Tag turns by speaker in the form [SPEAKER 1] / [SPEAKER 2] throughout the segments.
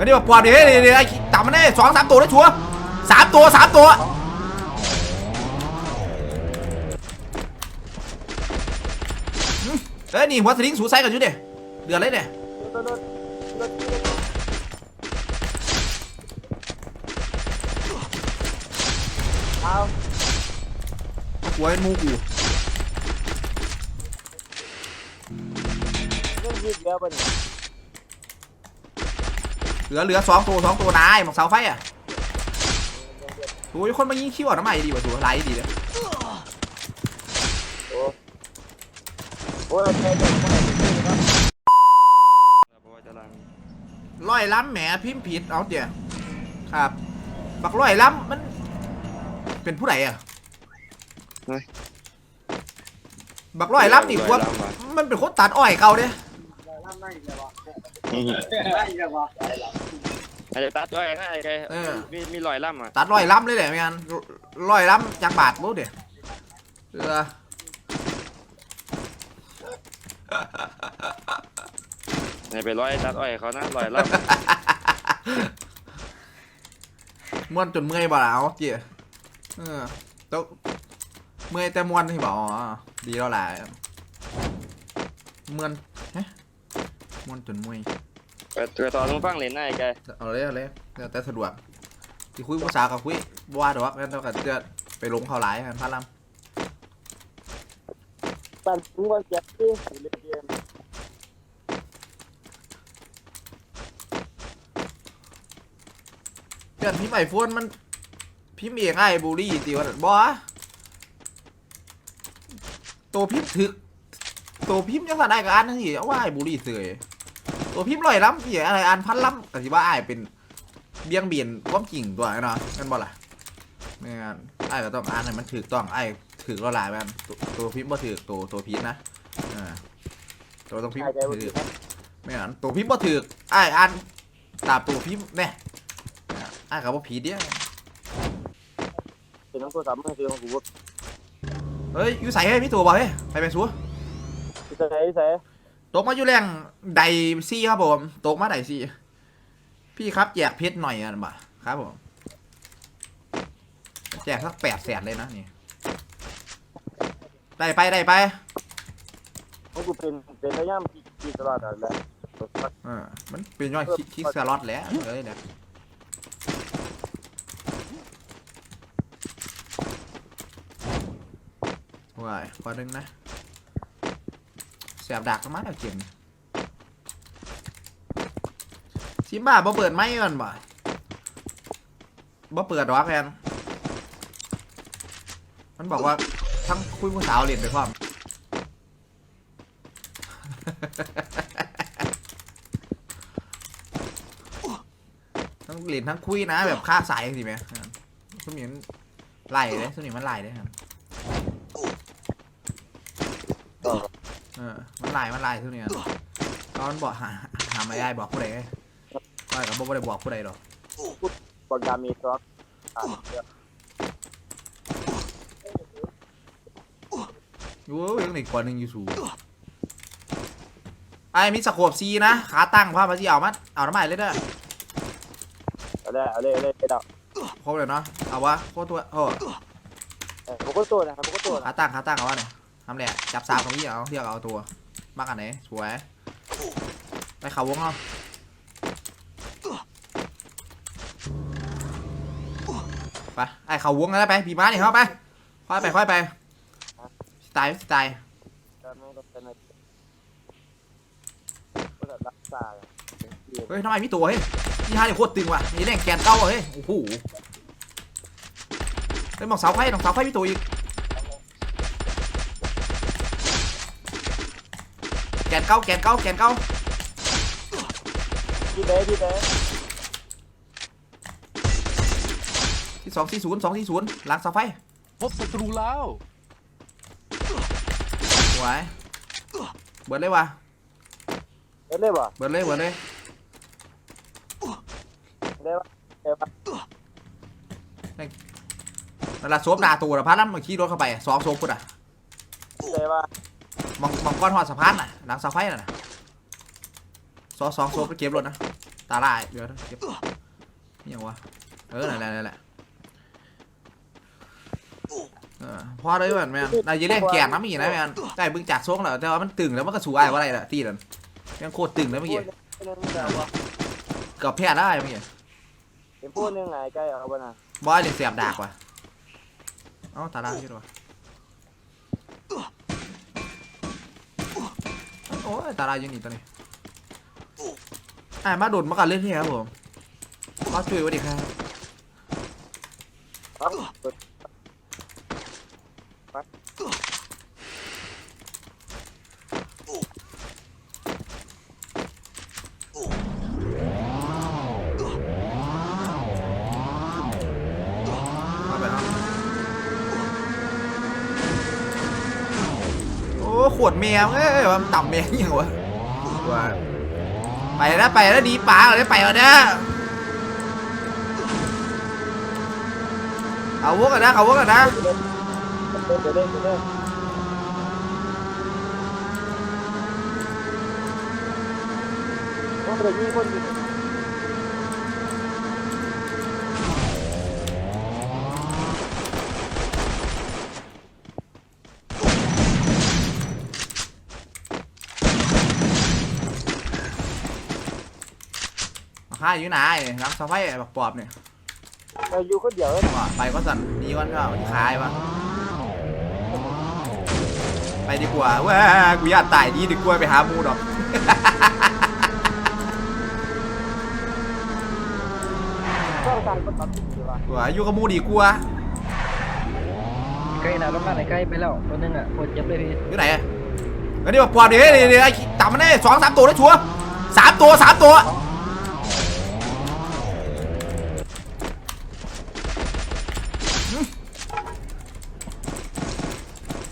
[SPEAKER 1] อันนี้มาปอดเดี๋ยวเดี๋ยวไอ้ต่ำมันได้สองสามตัวได้ชัวร์สามตัวสามตัวเอ้ยนี่หัวสลิงสูไซกันอยู่เด้เดือดเลยเด้
[SPEAKER 2] รถรถรถรถเอา
[SPEAKER 1] หัวเป็นมูกู
[SPEAKER 2] เรื่องยืดเยอะไปนี่ย
[SPEAKER 1] เหลือเหลือสองตัวสองตัวนายหมอกเสาไฟอะโอ้ยคนมายิงคิวอะน้ำใหม่ดีกว่าตัวลายดีเลย
[SPEAKER 2] โอ้โอ้ยแค่เด็กคนไหนที่นี่ครับ
[SPEAKER 1] ร้อยล้ำแหมพิมพ์ผิดเอาเดี๋ยวครับ บักร้อยล้ำมัน เป็นผู้ใดอะ
[SPEAKER 3] เฮ้ย
[SPEAKER 1] บักร้อยล้ำนี่ควรมันเป็นคนตัดอ้อยเก่าเด้
[SPEAKER 3] อาจจะตัดด้วยง่ายแก
[SPEAKER 1] เออ
[SPEAKER 3] มีมีรอยล่ำอะ
[SPEAKER 1] ตัดร้อยล้ำเลยแหละไม่งั้นร้อยล้ำจากบาทรู้เดี๋ยวเออ
[SPEAKER 3] ไหนไปร้อยตัดอ้อยเขานะรอยล่
[SPEAKER 1] ม้วนจนเมื่อยบ่แล้วเจี๋ยเออแล้วเมื่อยแต่ม้วนที่บอกอ๋อดีแล้วแหละม้วนเฮ้ม้วนจนเมื่อยำ
[SPEAKER 3] เปิดตัวต่อต้องฟังเล่นง่ายแก
[SPEAKER 1] เอาเลยเอาเลยแล้วแต่สะดวกที่คุยภาษากับคุยบ่ว่าดอกงั้นเท่ากับจะไปลงเขาหลายกันพาล
[SPEAKER 2] ปั่นถึงวันเจ็บที่เล่นเกมำ
[SPEAKER 1] เพื่อนพี่ใหม่ฟวนมันพิมพ์เองไอ้บูลลี่ตีวันบ่ตัวพิมพ์ถึกตัวพิมพ์ยังสั่นได้กับอันนั่นสิเอาว่าไอ้บูลลี่เสย ตัวพิมพ์ลอยล้ำสิอะไรอันพันล้ำก็สิว่าไอ้เป็นเบี่ยงเบียนความจริงตัวไอ้เนาะกันบ่ล่ะไม่งั้นไอ้ก็ต้องอ่านให้มันถูกต้องไอ้ถือละลายแม่นตัวตัวพิมพ์บ่ถือตัวตัวพิมพ์นะอ่าตัวต้องพิมพ์
[SPEAKER 2] หายใจวัน
[SPEAKER 1] ถื
[SPEAKER 2] นี้
[SPEAKER 1] อไม่อ่านตัวพิมพ์บ่ถือกไอ้ายอ่านตามตัวพิมพ์แน่ไอ้ายกับว่าผีเดียว
[SPEAKER 2] เป็นน้องตัวสามมือคือของกู
[SPEAKER 1] เฮ้ยอยู่ใส่เฮ้ยมีตัวบ่เฮ้ยไปไปสัว
[SPEAKER 2] ที่ไหนที่ไหน
[SPEAKER 1] ตกมาอยู่แรงไดซี่ครับผม ตกมาไดซี่ พี่ครับแจกเพชรหน่อยอะบ่ครับผม แจกสักแปดแสนเลยนะนี่ ได้ไปได้ไป
[SPEAKER 2] ของกูเป็นเป็นพยายามกี่ตลอดนั่นแหละ
[SPEAKER 1] เออมันเป็นยอดคิคิกสล็อตแหล้วเลยเนี่ยว้ายพอนึงนะเสบดักมาแล้วเกมซิมบ้าบ่เปิดไม้ก่อนบ่บ่เปิดหรอกแอนมันบอกว่าทั้งคุยผู้สาวเรียนไปพร้อมทั้งเรียนทั้งคุยนะ แบบค่าสายสิไหมสมัยมันไล่เลยสมัยมันไล่เลยครับ เออมันไล่มันไล่สมัยตอนบอกหาหาไม่ได้บอกผู้ใดว่ากับบอกไม่ได้บอกผู้ใดหรอก
[SPEAKER 2] บอลดามีซอสอ่านเยอะ
[SPEAKER 1] อยู่ยังหนึ่งกว่าหนึ่งอยู่สูงไอ้มีสโคปซีนะขาตั้งภาพมาที่เอามาเอาน้ำใหม่เลยเด้อ
[SPEAKER 2] เอาเลยเอาเลยเอาเลยไปดอก
[SPEAKER 1] ครบเลยเนาะเอาวะโคตรตัวโอ้
[SPEAKER 2] ผมก็ตัวนะครับผมก็ตัว
[SPEAKER 1] ขาตั้งขาตั้งเอาวะเนี่ย ทำแหละจับสาวของพี่เอาเรียกเอาตัว มากอันไหนสวย ไปเขาวงเอาไปไอ้เขาวงแล้วไปปีม้าเนี่ยเข้าไปค่อยไปค่อยไปสไตล์สไตล์
[SPEAKER 2] จะไม่ต้องเป็นอะไรก็จะรักษา
[SPEAKER 1] เฮ้ยทำไมมีตัวเฮ้ยนี่ฮาเนี่ยโคตรตึงว่ะนี่แรงแกนเก้าอะเฮ้ยโอ้โหเฮ้ยมองเสาไฟมองเสาไฟมีตัวอีก แกนเก้าแกนเก้าแกนเก้า
[SPEAKER 2] พี่เบ้พี่เบ้
[SPEAKER 1] ที่สองที่ศูนย์สองที่ศูนย์หลังเสาไฟ
[SPEAKER 4] พบศัตรูแล้ว
[SPEAKER 1] สวยเบิดเลยว่ะ
[SPEAKER 2] เล่นเลยบ่
[SPEAKER 1] เบิดเลยเบิดเลย
[SPEAKER 2] เล่นเล่น
[SPEAKER 1] เวลาโซบด่าตัวนะพัดล้ำมาขี่รถเข้าไปสองโซบกูอะ
[SPEAKER 2] เล่นว่า
[SPEAKER 1] มองมองก้อนหอดสะพานน่ะหลังเสาไฟน่ะนะสองสองโซบไปเก็บรถนะตาลายเดี๋ยวนะเก็บนี่ยังวะเออนั่นแหละนั่นแหละเออพอได้เหมือนแม่นนายจะเล่นแกงน้ำอีกนะแม่นได้บึงจากทรงแล้วแต่ว่ามันตึงแล้วมันก็สูอายว่าอะไรล่ะตีนั่นยังโคตรตึงแล้วเมื่อกี้
[SPEAKER 2] พูดนึงแต่ว่า
[SPEAKER 1] เกับแพ้ได้เมื่อกี้
[SPEAKER 2] เห็นพูดนึงไงใกล้เอาบ่นะ
[SPEAKER 1] บอยเนี่ยเสียบดากว่ะเอ้าตาลายอยู่ด้วย อ้ยตาลายยังหนีตัวนี้อ่ามาโดดมากันเล่นที่ครับผมมาช่วยไว้ดิครับ
[SPEAKER 2] เอาเปิด
[SPEAKER 1] มาไปครับโอ้ข วดแมวเอ้ยมันต่ำแมวยังวะว่าไปแล้วไปแล้วดีป๋าเลยไปแล้วนี่ยเอาวกกันนะเอาวกกันนะ
[SPEAKER 2] เดินเดินเดินเดินโอ้เดี๋ยวยิงคน ยิง
[SPEAKER 1] ข้าอยู่ไหนน้ำสะไฟบักปอบเนี่ย
[SPEAKER 2] เราอยู่คนเดียวเลย
[SPEAKER 1] ว่าไปก็สั่นดีก่อนก็มันขายวะไปดีกว่าเว้ากูอยากตายดีดีกว่าไปหาหมูดอก
[SPEAKER 2] ต้องการคนตัดสินดีว่า
[SPEAKER 1] ว่าอยู่กับหมูดีกว่า
[SPEAKER 4] ใกล้นะรถบ้านไหนใกล้ไปแล้วตัวนึงอะปวดเจ็บเลยพี่
[SPEAKER 1] อยู่ไหนอะเฮ้ยนี่บักปอบดิเฮ้ยเดี๋ยวเดี๋ยวไอ้จับมันได้สองสามตัวแล้วชัวร์สามตัวสามตัว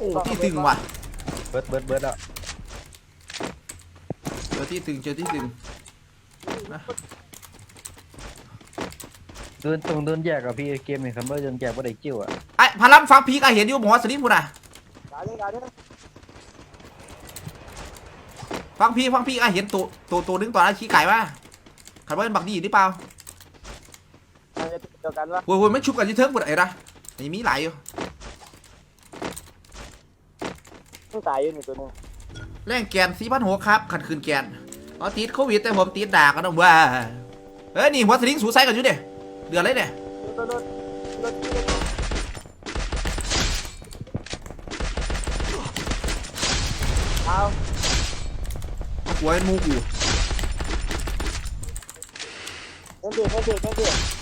[SPEAKER 1] โอ้ที่ตึงว่ะ
[SPEAKER 4] เบิร์ดเบิร์ดเบิร์ดอะ
[SPEAKER 1] เจอที่ตึงเจอที่ตึง
[SPEAKER 4] เดินตรงเดินแยกกับพี่เกมนี่คันเบอร์เดินแยกว่าได้จิ้วอะ
[SPEAKER 1] ไอ้พารัมฟังพีกอะเห็นอยู่หมอสลิปพูดอะ
[SPEAKER 2] ด่าเนี่ยด่าเนี่ย
[SPEAKER 1] ฟังพีฟังพีอะเห็นตัวตัวตัวนึงตอนนั้นชี้ไก่ว่าขันว่าเป็นบักดีหรือเปล่า
[SPEAKER 2] มันจะเดียวกันว่า
[SPEAKER 1] โว้ยโว้ยไม่ชุบกันที่เทิงพูดไอ้นะไอ้มีหลายอยู่
[SPEAKER 2] ต้อ งตายอยู่นี่ตัวนึง
[SPEAKER 1] แรงแกนสี่พันหกครับขันคืนแกนอ๋อติดโควิดแต่ผมติดด่ากันนะว่าเฮ้ยนี่หัวสลิงสูใส่กันอยู่เด้เดือดเลยเด้
[SPEAKER 2] รถรถรถเอา
[SPEAKER 1] หัวเป็นหมูกู
[SPEAKER 2] เดินเดินเดินเดินเดิน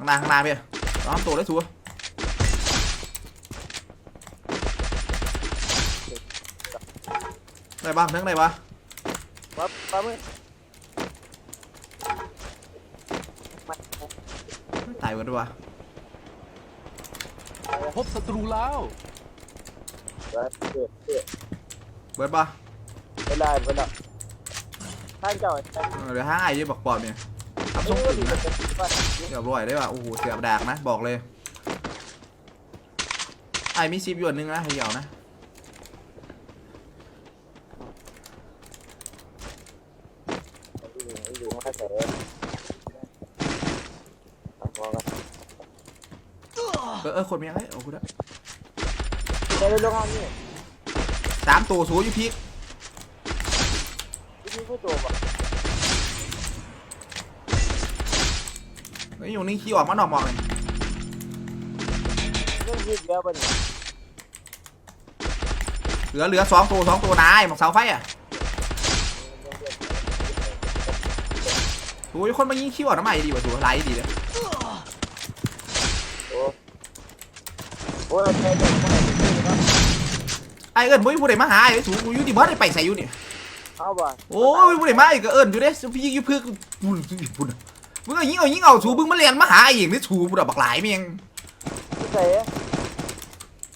[SPEAKER 1] ข้างหน้าข้างหน้าเพี่ยต้องตัวได้สูได้บ้างเทิงได้บ้าง
[SPEAKER 2] ปั๊บปั๊บมือ
[SPEAKER 1] ตายหมดด้วยวะ
[SPEAKER 5] พบศัตรูแล้ว
[SPEAKER 2] เดินเดินเดิน
[SPEAKER 1] เบิดป่ะ
[SPEAKER 2] เวลาเวลาท่านเจ้าแต่
[SPEAKER 1] เออเดี๋ยวห้าไอ้ยี่บักปอบเนี่ย ทำทรง
[SPEAKER 2] ไม่
[SPEAKER 1] ตึงนะเรียบร้อยได้ป่ะโอ้โหเสียบดากนะบอกเลย ไอ้มีซิปอยู่อันนึงนะเหี่ยวนะเออเออคนมีอะไรโอ้กูได้
[SPEAKER 2] ได้ลงห้องนี่
[SPEAKER 1] สามตัวสูอยู่พีก
[SPEAKER 2] ที่ผู้ตัวบ่ะ
[SPEAKER 1] เฮ้ยอยู่นี่ขี้ออกมานอกมองเลย
[SPEAKER 2] เรื่องยืดเยอะไปนี่
[SPEAKER 1] เหลือเหลือสองตัวสองตัวนายหมอกเสาไฟอะโอ้ยคนมายิงขี้ออกน้ำใหม่ดีกว่าตัวไรดีเลย
[SPEAKER 2] โอ้โอ้ยแค่เดินเข้าไปนี่ก็
[SPEAKER 1] ไอ้เอิญมุ้ยผู้ใดมาหาไอ้สูกูอยู่ที่บ้านไอ้ไปใส่อยู่นี่
[SPEAKER 2] เอาบ่
[SPEAKER 1] โอ้ยผู้ใดมาไอ้ก็เอิญอยู่เด้พี่ยิงอยู่เพื่อกูพูด มึงเอายิงเอายิงเอาสูมึงมาเรียนมาหาไอ้เองนี่สูกูดอกบักหลายเมียง
[SPEAKER 2] ที่ใส่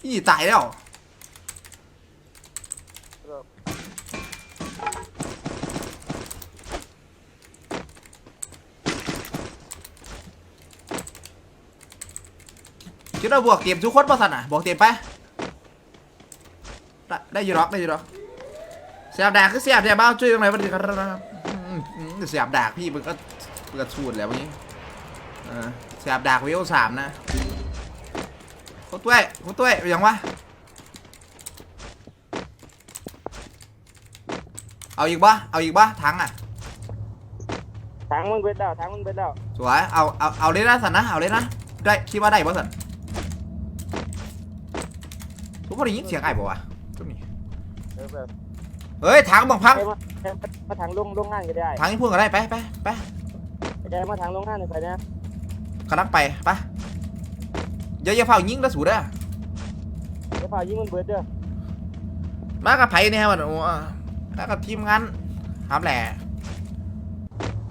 [SPEAKER 1] นี่ตายแล้วคิดว่าบวกเตรียมทุกคนป่ะสันอะบวกเตรียมไป ได้ได้อยูร็อกได้อยูร็อกเสียบดากคือเสียบเสียบเบ้าช่วยตรงไหนวะดิครับอืมอืมเสียบดากพี่มันก็ มันก็ชูดแล้ววันนี้เออเสียบดากเวลสามนะโคตรต้วยโคตรต้วยยังวะ เอาอีกปะเอาอีกปะทั้งอะ
[SPEAKER 2] ทางมึงเบ็ดแล้วทางมึงเบ็ดแล้ว
[SPEAKER 1] สวย เอา เอา เอาเลยนะสันนะ เอาเลยนะ ได้ คิดว่าได้ป่ะสันทุกคนได้ยินเสียงไอ้บ่วะตรงนี้
[SPEAKER 2] เออแบบ
[SPEAKER 1] เฮ้ยถังบังพัง
[SPEAKER 2] ไปมามาทางลงลงงานก็ได้
[SPEAKER 1] ถังนี่พูดกันได้ ไปไปไป
[SPEAKER 2] ไปได้มาทางลงงานเลยไปนะ
[SPEAKER 1] กำลังไปไปอย่าอย่าเฝ้ายิงนะสูเด้อ
[SPEAKER 2] เดี๋ยวพายิงมันเบิดเด้อ
[SPEAKER 1] มากับไผ่เนี่ยมันโอ้มากับทีมงานหามแหล่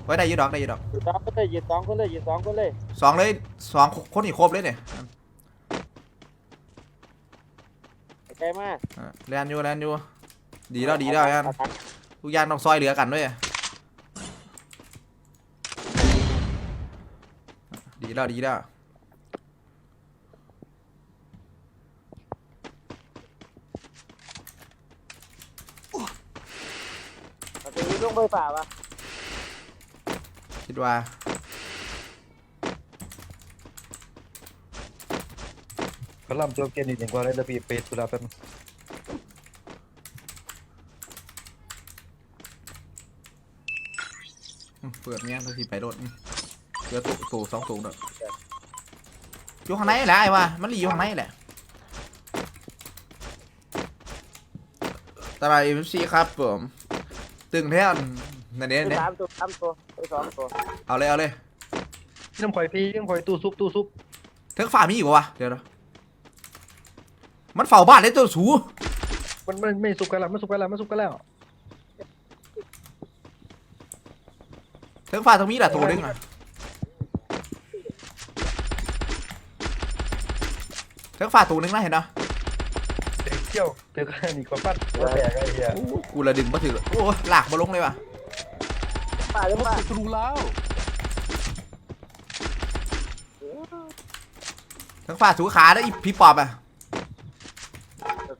[SPEAKER 1] ไว้ได้อยูดอกได้อยูดอก
[SPEAKER 2] ยืนสองคนเลยยืนสองคนเลยยืนสองคนเลย
[SPEAKER 1] สองเลยสองคนอีกครบเลยเนี่ย
[SPEAKER 2] ไกลมาก
[SPEAKER 1] อะแลนอยู่แลนอยู่ดีแล้วดีแล้วยันทุกอย่างต้องซอยเหลือกันด้วย ดีแล้วดีแล้ว
[SPEAKER 2] เราจะยืนลงไปฝ่าวะ
[SPEAKER 1] คิดว่า
[SPEAKER 4] เขาล่ำตัวเกมนี่ถึงกว่าเลยแล้วพี่ไปตุลาแป๊บนึง
[SPEAKER 1] อืมเปิ ดเนี้ยแล้วสิไปโดดอืมเจอตู้ตู้สองตู้เด้ออยู่ข้างในแหละไอ้วะมันหลีอยู่ข้างในแหละตลาดเอ็มซีครับผมตึงแท้นั่นเนี่ย
[SPEAKER 2] ไป
[SPEAKER 1] เนี่ย
[SPEAKER 2] สามตัวสามตัวไปสองตัว
[SPEAKER 1] เอาเลยเอาเลย
[SPEAKER 4] พี่น้ำข่อยพี่น้ำข่อยตู้ซุปตู้ซุป
[SPEAKER 1] เทิงฝ่ามีอีกวะเดี๋ยวนะมันเฝ้าบ้านเลยตัวสู
[SPEAKER 4] มันมันไม่ซุปกันแล้วไม่ซุปกันแล้วไม่ซุปกันแล้ว
[SPEAKER 1] เทิงฝ่าตรงนี้แหละตัวนึงอะ ทิงฝ่าตัวนึงนะเห็นเนาะ
[SPEAKER 4] เด็กเที่ยวเจอกันนี่ก็ปั้นว่าแตกไอ้เหี้ย
[SPEAKER 1] โอ้กูละดึงมาถือโอ้หลากมาลงเลยว่ะ
[SPEAKER 2] ฝ่าลงมา
[SPEAKER 5] ศัตรูแล้ว
[SPEAKER 1] เทิงฝ่าสูขาได้อีพี่ปอบอะ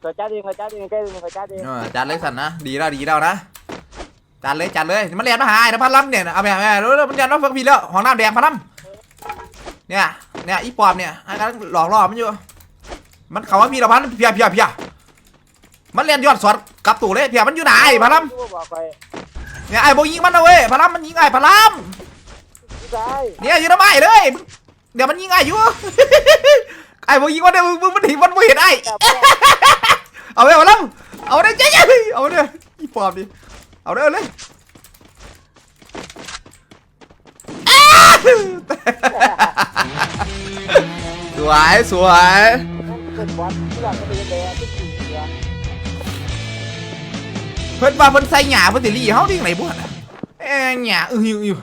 [SPEAKER 2] ขอจ้าเองขอจ้าเองใกล้เลยขอจ้าเอง
[SPEAKER 1] เออจัดเลยสันนะดีแล้วดีแล้วนะจัดเลยจัดเลยมันเรียนมาหาไอ้นภัสล้ำเนี่ยเอาไปเอาไปรู้แล้วมันเรียนมาเฟิกพี่แล้วห้องน้ำแดงพะล้ำเนี่ยเนี่ยอีปอบเนี่ยไอ้กำลังหลอกล่อมันอยู่ มันเขาว่าพี่ละพันเพียเพียเพียมันเรียนยอดสอดกลับตู่เลยเพียมันอยู่ไหนพะล้
[SPEAKER 2] บอกไปำ
[SPEAKER 1] เนี่ยไอ้โบยิงมันนะเว้ยพะล้ำมันยิงไอ้พะล้
[SPEAKER 2] พี่ชายำ
[SPEAKER 1] เนี่ยอยู่ทำไมเลยเดี๋ยวมันยิงไอ้อยู่ไอ้โบยิงมันเดี๋ยวมึงมันถีบมันไม่เห็นไอ้เอาไปพะล้ำเอาได้เจ๊เอาเนี่ยอีปอบดิเอาได้เอาเลยสวยสวย
[SPEAKER 2] เป็นบอลที่หลังก็เป็นเลยที่สี่เหลือ
[SPEAKER 1] เพิ่นว่าเพิ่นใส่หยาเพิ่นสิรีเฮาที่ไหนบ่น่ะเอ้ยหยาอื้อหิวอยู่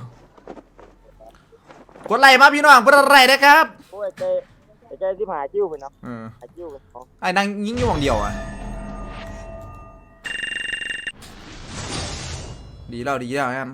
[SPEAKER 1] กดไลค์มาพี่น้องกดไลค์นะครับ
[SPEAKER 2] โอ้ยเจ๊เจ๊ที่หาจิ้วไปเนาะ
[SPEAKER 1] เออ
[SPEAKER 2] หาจิ้วไปเนาะ
[SPEAKER 1] ไอ้นางยิงอยู่หวังเดียวอะดีแล้วดีแล้วกัน